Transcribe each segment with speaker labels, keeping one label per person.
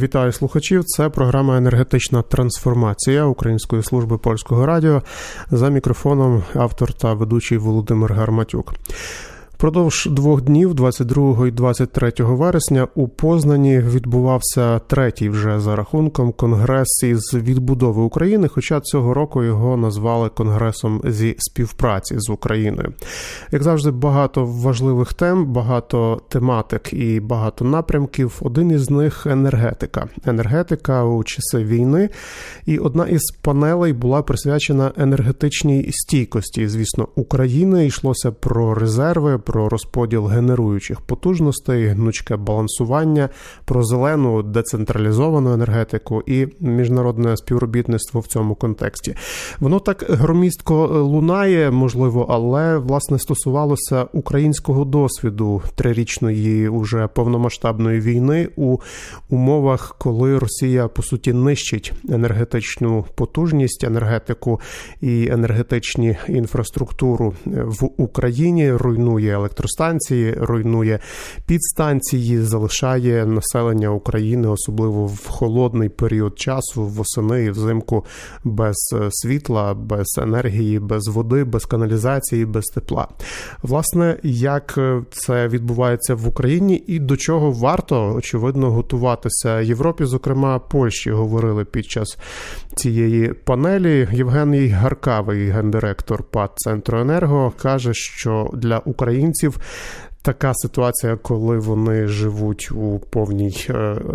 Speaker 1: Вітаю слухачів. Це програма Енергетична трансформація Української служби польського радіо. За мікрофоном автор та ведучий Володимир Гарматюк. Впродовж двох днів, 22 і 23 вересня, у Познані відбувався третій вже за рахунком конгрес із відбудови України. Хоча цього року його назвали конгресом зі співпраці з Україною. Як завжди, багато важливих тем, багато тематик і багато напрямків. Один із них енергетика. Енергетика у часи війни. І одна із панелей була присвячена енергетичній стійкості. Звісно, України йшлося про резерви про розподіл генеруючих потужностей, гнучке балансування, про зелену децентралізовану енергетику і міжнародне співробітництво в цьому контексті. Воно так громістко лунає, можливо, але власне стосувалося українського досвіду трирічної уже повномасштабної війни у умовах, коли Росія по суті нищить енергетичну потужність, енергетику і енергетичні інфраструктуру в Україні, руйнує електростанції, руйнує підстанції, залишає населення України, особливо в холодний період часу, восени і взимку без світла, без енергії, без води, без каналізації, без тепла. Власне, як це відбувається в Україні, і до чого варто очевидно готуватися Європі, зокрема Польщі, говорили під час цієї панелі. Євгеній Гаркавий, гендиректор ПАД «Центроенерго», каже, що для українців. Така ситуація, коли вони живуть у повній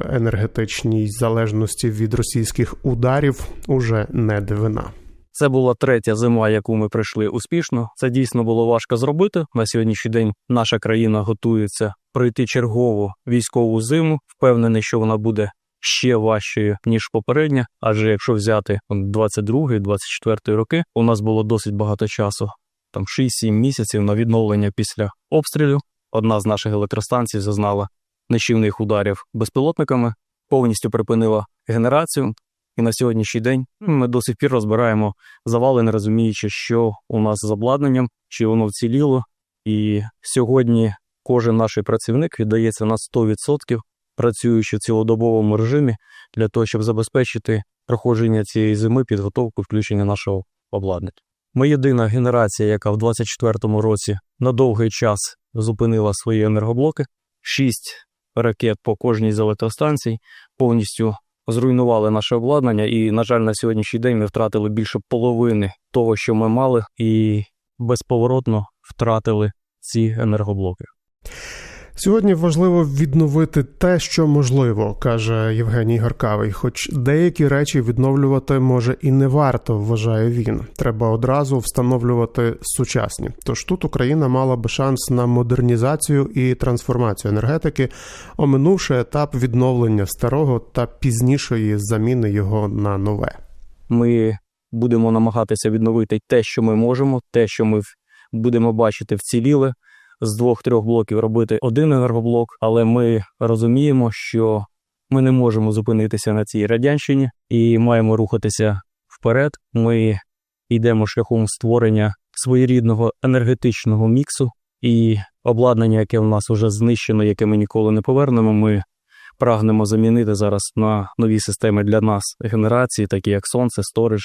Speaker 1: енергетичній залежності від російських ударів, уже не дивина.
Speaker 2: Це була третя зима, яку ми пройшли успішно. Це дійсно було важко зробити. На сьогоднішній день наша країна готується пройти чергову військову зиму. Впевнений, що вона буде ще важчою ніж попередня. Адже якщо взяти 22-24 роки, у нас було досить багато часу. Там 6-7 місяців на відновлення після обстрілів. Одна з наших електростанцій зазнала нищівних ударів безпілотниками, повністю припинила генерацію. І на сьогоднішній день ми до сих пір розбираємо завали, не розуміючи, що у нас з обладнанням, чи воно вціліло. І сьогодні кожен наш працівник віддається на 100%, працюючи в цілодобовому режимі для того, щоб забезпечити проходження цієї зими, підготовку включення нашого обладнання. Ми єдина генерація, яка в 24-му році на довгий час зупинила свої енергоблоки. Шість ракет по кожній з електростанцій повністю зруйнували наше обладнання, і, на жаль, на сьогоднішній день ми втратили більше половини того, що ми мали, і безповоротно втратили ці енергоблоки.
Speaker 1: Сьогодні важливо відновити те, що можливо, каже Євгеній Гаркавий. Хоч деякі речі відновлювати може і не варто, вважає він. Треба одразу встановлювати сучасні. Тож тут Україна мала би шанс на модернізацію і трансформацію енергетики, оминувши етап відновлення старого та пізнішої заміни його на нове.
Speaker 2: Ми будемо намагатися відновити те, що ми можемо, те, що ми будемо бачити, вціліле з двох-трьох блоків робити один енергоблок, але ми розуміємо, що ми не можемо зупинитися на цій радянщині і маємо рухатися вперед. Ми йдемо шляхом створення своєрідного енергетичного міксу і обладнання, яке в нас вже знищено, яке ми ніколи не повернемо. Ми прагнемо замінити зараз на нові системи для нас генерації, такі як сонце, сторож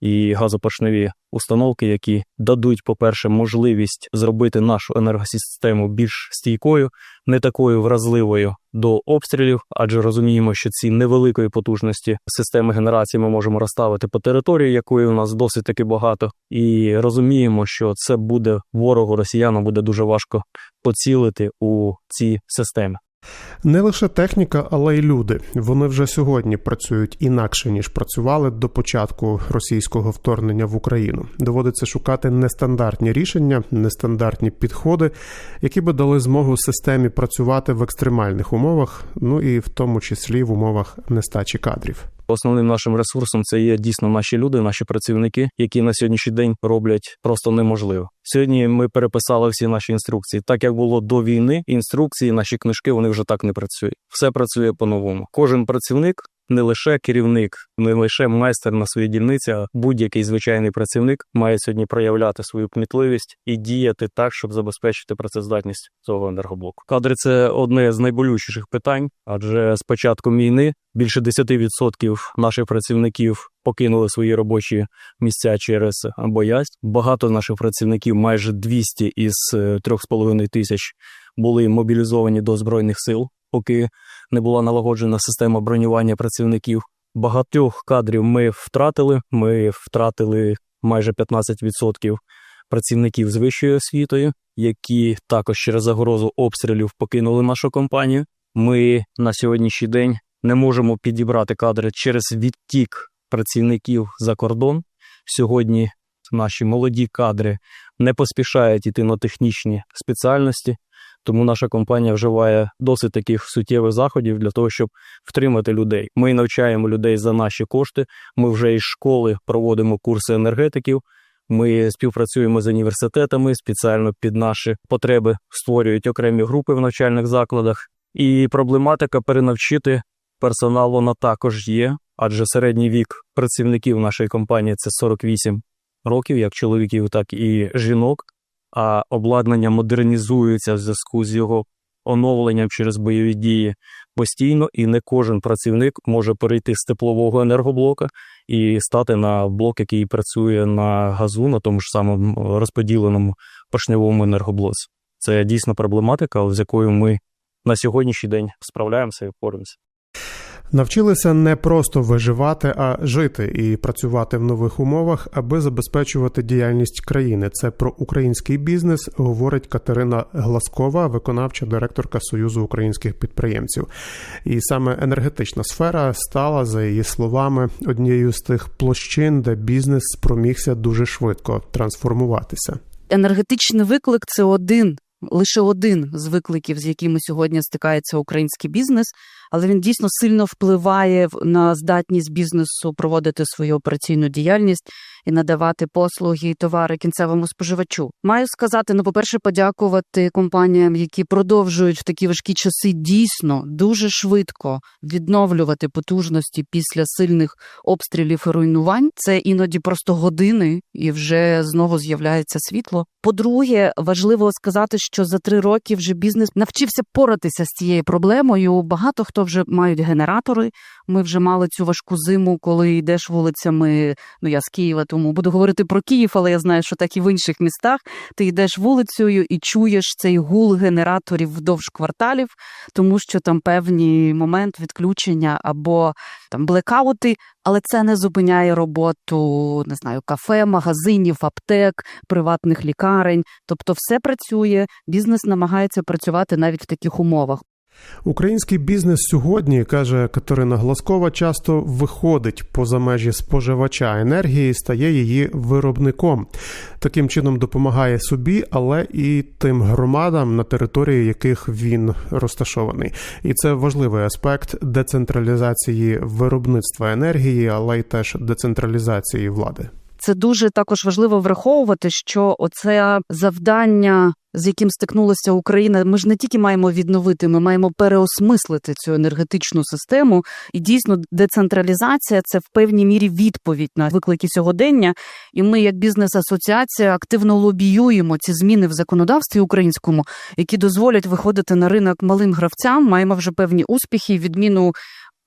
Speaker 2: і газопоршневі установки, які дадуть, по-перше, можливість зробити нашу енергосистему більш стійкою, не такою вразливою до обстрілів, адже розуміємо, що ці невеликої потужності системи генерації ми можемо розставити по території, якої у нас досить таки багато, і розуміємо, що це буде ворогу росіянам буде дуже важко поцілити у ці системи.
Speaker 1: Не лише техніка, але й люди. Вони вже сьогодні працюють інакше ніж працювали до початку російського вторгнення в Україну. Доводиться шукати нестандартні рішення, нестандартні підходи, які би дали змогу системі працювати в екстремальних умовах, ну і в тому числі в умовах нестачі кадрів.
Speaker 2: Основним нашим ресурсом це є дійсно наші люди, наші працівники, які на сьогоднішній день роблять просто неможливо. Сьогодні ми переписали всі наші інструкції. Так як було до війни, інструкції, наші книжки вони вже так не працюють. Все працює по-новому. Кожен працівник не лише керівник, не лише майстер на своїй дільниці, а будь-який звичайний працівник має сьогодні проявляти свою кмітливість і діяти так, щоб забезпечити працездатність цього енергоблоку. Кадри це одне з найболючіших питань, адже з початком війни більше 10% наших працівників покинули свої робочі місця через боязнь. Багато наших працівників, майже 200 із е, 3,5 тисяч, були мобілізовані до збройних сил, поки не була налагоджена система бронювання працівників. Багатьох кадрів ми втратили. Ми втратили майже 15% працівників з вищою освітою, які також через загрозу обстрілів покинули нашу компанію. Ми на сьогоднішній день не можемо підібрати кадри через відтік працівників за кордон. Сьогодні наші молоді кадри не поспішають іти на технічні спеціальності, тому наша компанія вживає досить таких суттєвих заходів для того, щоб втримати людей. Ми навчаємо людей за наші кошти. Ми вже із школи проводимо курси енергетиків. Ми співпрацюємо з університетами спеціально під наші потреби, створюють окремі групи в навчальних закладах. І проблематика перенавчити персонал вона також є, адже середній вік працівників нашої компанії це 48 років, як чоловіків, так і жінок. А обладнання модернізується в зв'язку з його оновленням через бойові дії постійно, і не кожен працівник може перейти з теплового енергоблока і стати на блок, який працює на газу, на тому ж самому розподіленому поршневому енергоблоці. Це дійсно проблематика, з якою ми на сьогоднішній день справляємося і впораємося.
Speaker 1: Навчилися не просто виживати, а жити і працювати в нових умовах, аби забезпечувати діяльність країни. Це про український бізнес говорить Катерина Гласкова, виконавча директорка Союзу українських підприємців. І саме енергетична сфера стала, за її словами, однією з тих площин, де бізнес спромігся дуже швидко трансформуватися.
Speaker 3: енергетичний виклик це один, лише один з викликів, з якими сьогодні стикається український бізнес, але він дійсно сильно впливає на здатність бізнесу проводити свою операційну діяльність і надавати послуги і товари кінцевому споживачу. Маю сказати, ну, по-перше, подякувати компаніям, які продовжують в такі важкі часи дійсно дуже швидко відновлювати потужності після сильних обстрілів і руйнувань. Це іноді просто години, і вже знову з'являється світло. По-друге, важливо сказати, що за три роки вже бізнес навчився поратися з цією проблемою. Багато хто вже мають генератори. Ми вже мали цю важку зиму, коли йдеш вулицями. Ну я з Києва, тому буду говорити про Київ, але я знаю, що так і в інших містах. Ти йдеш вулицею і чуєш цей гул генераторів вдовж кварталів, тому що там певний момент відключення або там блекаути, але це не зупиняє роботу, не знаю, кафе, магазинів, аптек, приватних лікарень. Тобто, все працює. Бізнес намагається працювати навіть в таких умовах.
Speaker 1: Український бізнес сьогодні, каже Катерина Гласкова, часто виходить поза межі споживача енергії, стає її виробником. Таким чином допомагає собі, але і тим громадам, на території яких він розташований. І це важливий аспект децентралізації виробництва енергії, але й теж децентралізації влади.
Speaker 3: Це дуже також важливо враховувати, що оце завдання, з яким стикнулася Україна, ми ж не тільки маємо відновити, ми маємо переосмислити цю енергетичну систему. І дійсно, децентралізація це в певній мірі відповідь на виклики сьогодення. І ми, як бізнес-асоціація, активно лобіюємо ці зміни в законодавстві українському, які дозволять виходити на ринок малим гравцям. Маємо вже певні успіхи, відміну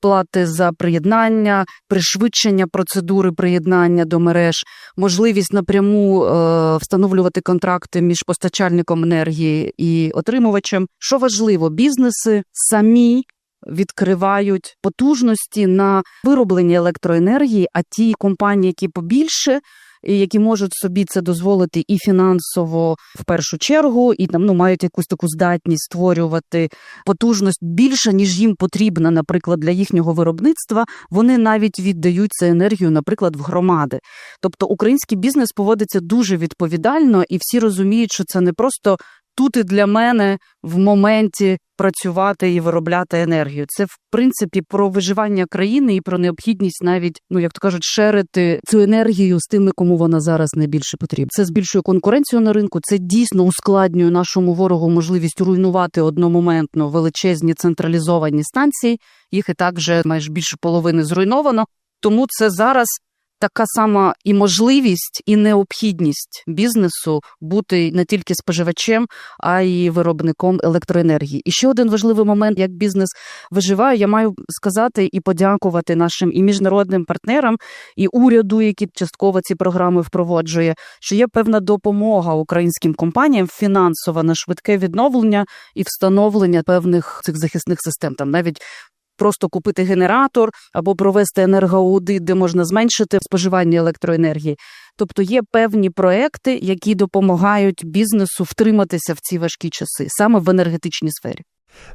Speaker 3: плати за приєднання, пришвидшення процедури приєднання до мереж, можливість напряму е, встановлювати контракти між постачальником енергії і отримувачем. Що важливо, бізнеси самі. Відкривають потужності на вироблення електроенергії, а ті компанії, які побільше, які можуть собі це дозволити і фінансово в першу чергу, і там ну мають якусь таку здатність створювати потужність більше, ніж їм потрібна, наприклад, для їхнього виробництва. Вони навіть віддають цю енергію, наприклад, в громади. Тобто український бізнес поводиться дуже відповідально, і всі розуміють, що це не просто тут і для мене в моменті працювати і виробляти енергію. Це в принципі про виживання країни і про необхідність навіть, ну як то кажуть, шерити цю енергію з тими, кому вона зараз найбільше потрібна. Це збільшує конкуренцію на ринку. Це дійсно ускладнює нашому ворогу можливість руйнувати одномоментно величезні централізовані станції. Їх і так вже майже більше половини зруйновано. Тому це зараз така сама і можливість, і необхідність бізнесу бути не тільки споживачем, а й виробником електроенергії. І ще один важливий момент, як бізнес виживає, я маю сказати і подякувати нашим і міжнародним партнерам, і уряду, який частково ці програми впроваджує, що є певна допомога українським компаніям фінансова на швидке відновлення і встановлення певних цих захисних систем. Там навіть просто купити генератор або провести енергоаудит, де можна зменшити споживання електроенергії. Тобто є певні проекти, які допомагають бізнесу втриматися в ці важкі часи, саме в енергетичній сфері.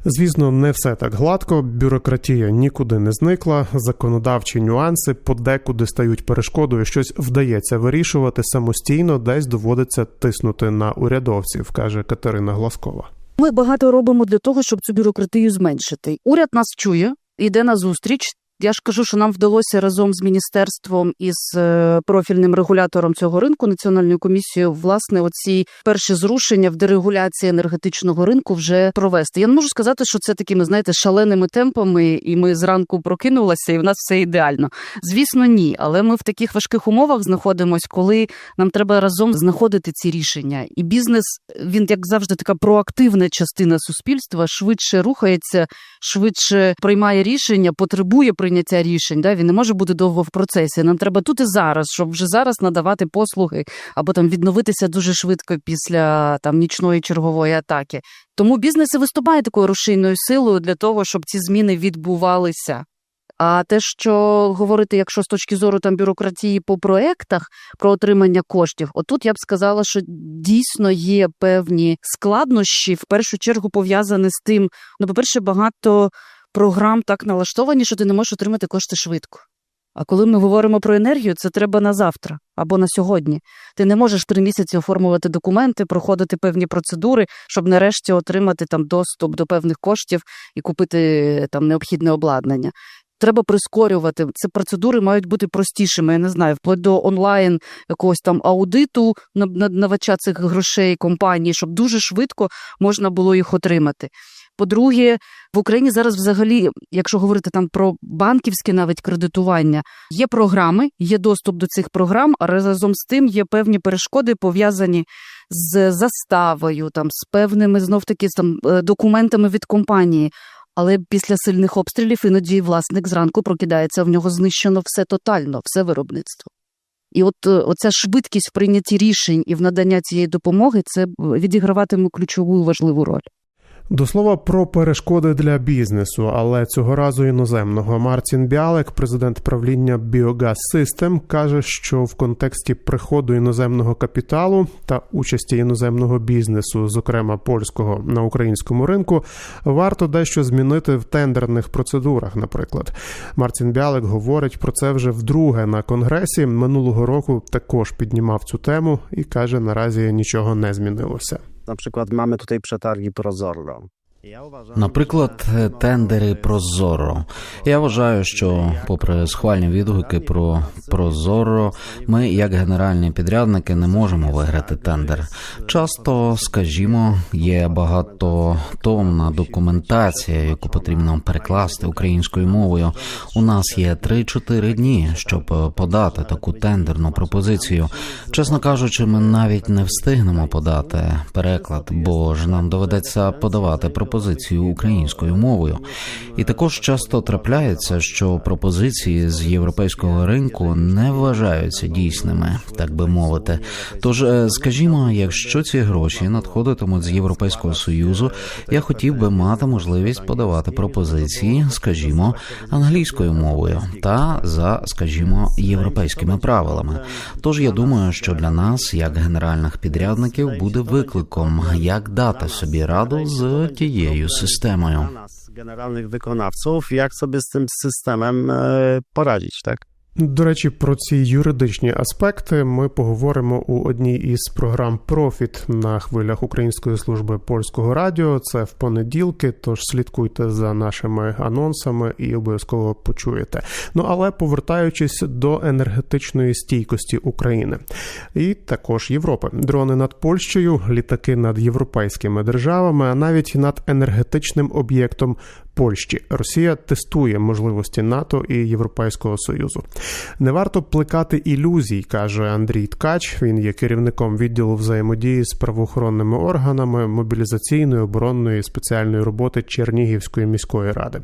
Speaker 1: Звісно, не все так гладко. Бюрократія нікуди не зникла. Законодавчі нюанси подекуди стають перешкодою. Щось вдається вирішувати самостійно, десь доводиться тиснути на урядовців, каже Катерина Гласкова.
Speaker 3: Ми багато робимо для того, щоб цю бюрократію зменшити. Уряд нас чує, йде на зустріч. Я ж кажу, що нам вдалося разом з міністерством і з е, профільним регулятором цього ринку, національною комісією, власне, оці перші зрушення в дерегуляції енергетичного ринку вже провести. Я не можу сказати, що це такими, знаєте, шаленими темпами, і ми зранку прокинулися, і в нас все ідеально. Звісно, ні. Але ми в таких важких умовах знаходимося, коли нам треба разом знаходити ці рішення. І бізнес він, як завжди, така проактивна частина суспільства, швидше рухається, швидше приймає рішення, потребує прийняття рішень. Да? Він не може бути довго в процесі. Нам треба тут і зараз, щоб вже зараз надавати послуги або там відновитися дуже швидко після там нічної чергової атаки. Тому бізнес і виступає такою рушійною силою для того, щоб ці зміни відбувалися. А те, що говорити, якщо з точки зору там бюрократії по проектах про отримання коштів, отут я б сказала, що дійсно є певні складнощі, в першу чергу пов'язані з тим, ну, по-перше, багато програм так налаштовані, що ти не можеш отримати кошти швидко. А коли ми говоримо про енергію, це треба на завтра або на сьогодні. Ти не можеш три місяці оформлювати документи, проходити певні процедури, щоб нарешті отримати там доступ до певних коштів і купити там необхідне обладнання. Треба прискорювати. Ці процедури мають бути простішими. Я не знаю, вплоть до онлайн якогось там аудиту надавача цих грошей компанії, щоб дуже швидко можна було їх отримати. По-друге, в Україні зараз, взагалі, якщо говорити там про банківське навіть кредитування, є програми, є доступ до цих програм, а разом з тим є певні перешкоди пов'язані з заставою, там з певними знов таки там е, документами від компанії. Але після сильних обстрілів іноді власник зранку прокидається, в нього знищено все тотально, все виробництво. І от е, оця швидкість в прийнятті рішень і в надання цієї допомоги це відіграватиме ключову важливу роль.
Speaker 1: До слова про перешкоди для бізнесу, але цього разу іноземного Мартін Біалек, президент правління Biogas System, каже, що в контексті приходу іноземного капіталу та участі іноземного бізнесу, зокрема польського на українському ринку, варто дещо змінити в тендерних процедурах. Наприклад, Мартін Біалек говорить про це вже вдруге на конгресі. Минулого року також піднімав цю тему і каже: наразі нічого не змінилося.
Speaker 4: Na przykład mamy tutaj przetargi Prozorro.
Speaker 5: Наприклад, тендери Прозоро. Я вважаю, що, попри схвальні відгуки про Прозоро, ми, як генеральні підрядники, не можемо виграти тендер. Часто, скажімо, є багатотомна документація, яку потрібно перекласти українською мовою. У нас є 3-4 дні, щоб подати таку тендерну пропозицію. Чесно кажучи, ми навіть не встигнемо подати переклад, бо ж нам доведеться подавати пропозицію українською мовою. І також часто трапляється, що пропозиції з європейського ринку не вважаються дійсними, так би мовити. Тож, е, скажімо, якщо ці гроші надходитимуть з Європейського союзу, я хотів би мати можливість подавати пропозиції, скажімо, англійською мовою та за, скажімо, європейськими правилами. Тож я думаю, що для нас, як генеральних підрядників, буде викликом, як дати собі раду з тією
Speaker 4: Dla nas, generalnych wykonawców, jak sobie z tym systemem e, poradzić, tak?
Speaker 1: До речі, про ці юридичні аспекти ми поговоримо у одній із програм Профіт на хвилях Української служби польського радіо. Це в понеділки. Тож слідкуйте за нашими анонсами і обов'язково почуєте. Ну але повертаючись до енергетичної стійкості України і також Європи, дрони над Польщею, літаки над європейськими державами, а навіть над енергетичним об'єктом Польщі. Росія тестує можливості НАТО і Європейського союзу. Не варто плекати ілюзій, каже Андрій Ткач. Він є керівником відділу взаємодії з правоохоронними органами мобілізаційної, оборонної спеціальної роботи Чернігівської міської ради.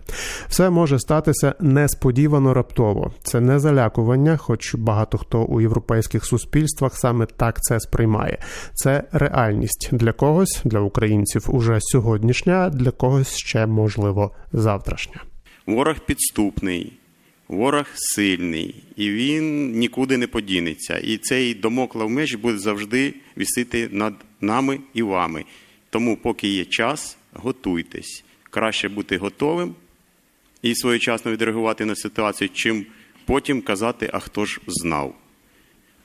Speaker 1: Все може статися несподівано раптово. Це не залякування, хоч багато хто у європейських суспільствах саме так це сприймає. Це реальність для когось, для українців уже сьогоднішня, для когось ще можливо завтрашня.
Speaker 6: Ворог підступний, ворог сильний, і він нікуди не подінеться. І цей домоклав меч буде завжди вісити над нами і вами. Тому, поки є час, готуйтесь. Краще бути готовим і своєчасно відреагувати на ситуацію, чим потім казати, а хто ж знав.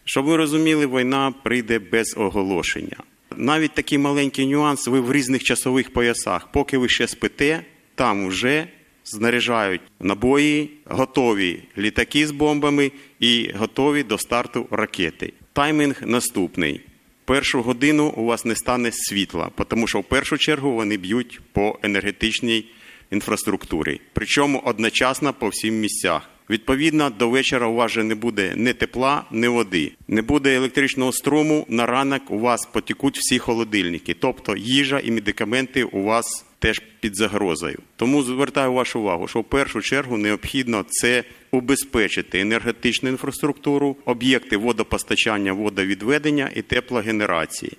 Speaker 6: Щоб ви розуміли, війна прийде без оголошення. Навіть такий маленький нюанс, ви в різних часових поясах. Поки ви ще спите, там вже знаряжають набої, готові літаки з бомбами і готові до старту ракети. Таймінг наступний. Першу годину у вас не стане світла, тому що в першу чергу вони б'ють по енергетичній інфраструктурі, причому одночасно по всім місцях. Відповідно, до вечора у вас вже не буде ні тепла, ні води, не буде електричного струму. На ранок у вас потікуть всі холодильники, тобто їжа і медикаменти у вас теж під загрозою. Тому звертаю вашу увагу, що в першу чергу необхідно це убезпечити енергетичну інфраструктуру, об'єкти водопостачання, водовідведення і теплогенерації.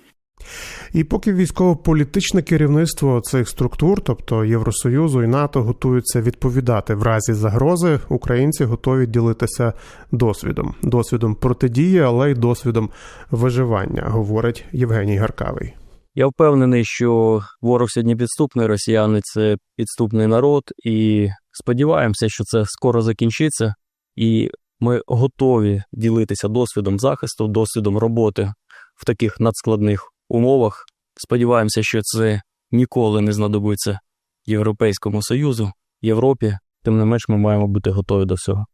Speaker 1: І поки військово-політичне керівництво цих структур, тобто Євросоюзу і НАТО, готуються відповідати в разі загрози, українці готові ділитися досвідом, досвідом протидії, але й досвідом виживання, говорить Євгеній Гаркавий.
Speaker 2: Я впевнений, що ворог сьогодні підступний, росіяни це підступний народ, і сподіваємося, що це скоро закінчиться, і ми готові ділитися досвідом захисту, досвідом роботи в таких надскладних умовах. Сподіваємося, що це ніколи не знадобиться Європейському Союзу, Європі. Тим не менш, ми маємо бути готові до всього.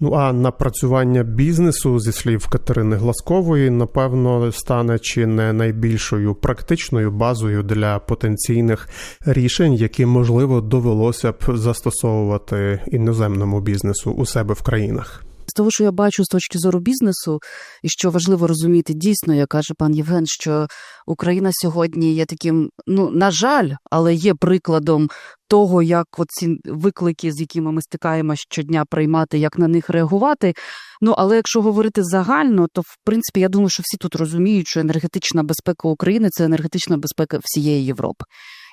Speaker 1: Ну а напрацювання бізнесу зі слів Катерини Гласкової, напевно, стане чи не найбільшою практичною базою для потенційних рішень, які можливо довелося б застосовувати іноземному бізнесу у себе в країнах.
Speaker 3: З того, що я бачу з точки зору бізнесу, і що важливо розуміти, дійсно, як каже пан Євген, що Україна сьогодні є таким, ну на жаль, але є прикладом того, як ці виклики, з якими ми стикаємося щодня, приймати, як на них реагувати. Ну але якщо говорити загально, то в принципі я думаю, що всі тут розуміють, що енергетична безпека України це енергетична безпека всієї Європи.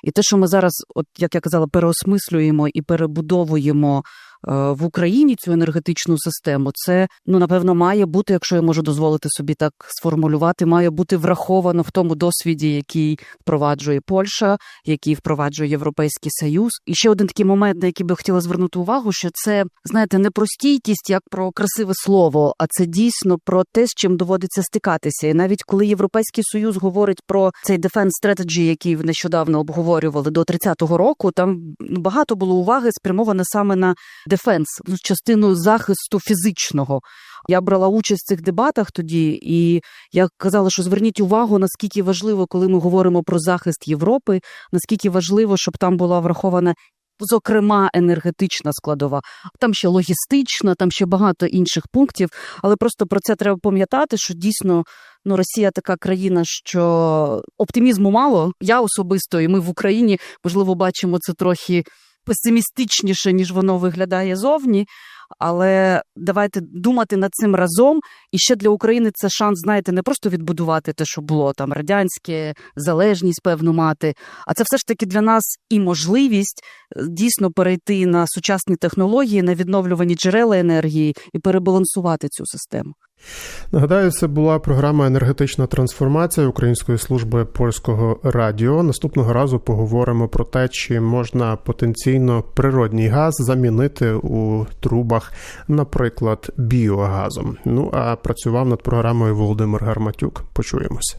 Speaker 3: І те, що ми зараз, от як я казала, переосмислюємо і перебудовуємо в Україні цю енергетичну систему, це ну напевно має бути, якщо я можу дозволити собі так сформулювати, має бути враховано в тому досвіді, який впроваджує Польща, який впроваджує Європейський Союз. І ще один такий момент, на який би хотіла звернути увагу, що це знаєте не про стійкість як про красиве слово, а це дійсно про те, з чим доводиться стикатися. І навіть коли Європейський Союз говорить про цей defense strategy, який нещодавно обговорювали до 30-го року, там багато було уваги спрямоване саме на дефенс, ну, частину захисту фізичного. Я брала участь в цих дебатах тоді, і я казала, що зверніть увагу, наскільки важливо, коли ми говоримо про захист Європи, наскільки важливо, щоб там була врахована. Зокрема, енергетична складова, там ще логістична, там ще багато інших пунктів. Але просто про це треба пам'ятати, що дійсно ну Росія така країна, що оптимізму мало. Я особисто, і ми в Україні можливо бачимо це трохи песимістичніше, ніж воно виглядає зовні. Але давайте думати над цим разом. І ще для України це шанс, знаєте, не просто відбудувати те, що було там радянське, залежність певну мати, а це все ж таки для нас і можливість дійсно перейти на сучасні технології, на відновлювані джерела енергії і перебалансувати цю систему.
Speaker 1: Нагадаю, це була програма енергетична трансформація Української служби польського радіо. Наступного разу поговоримо про те, чи можна потенційно природній газ замінити у трубах, наприклад, біогазом. Ну а працював над програмою Володимир Гарматюк. Почуємося.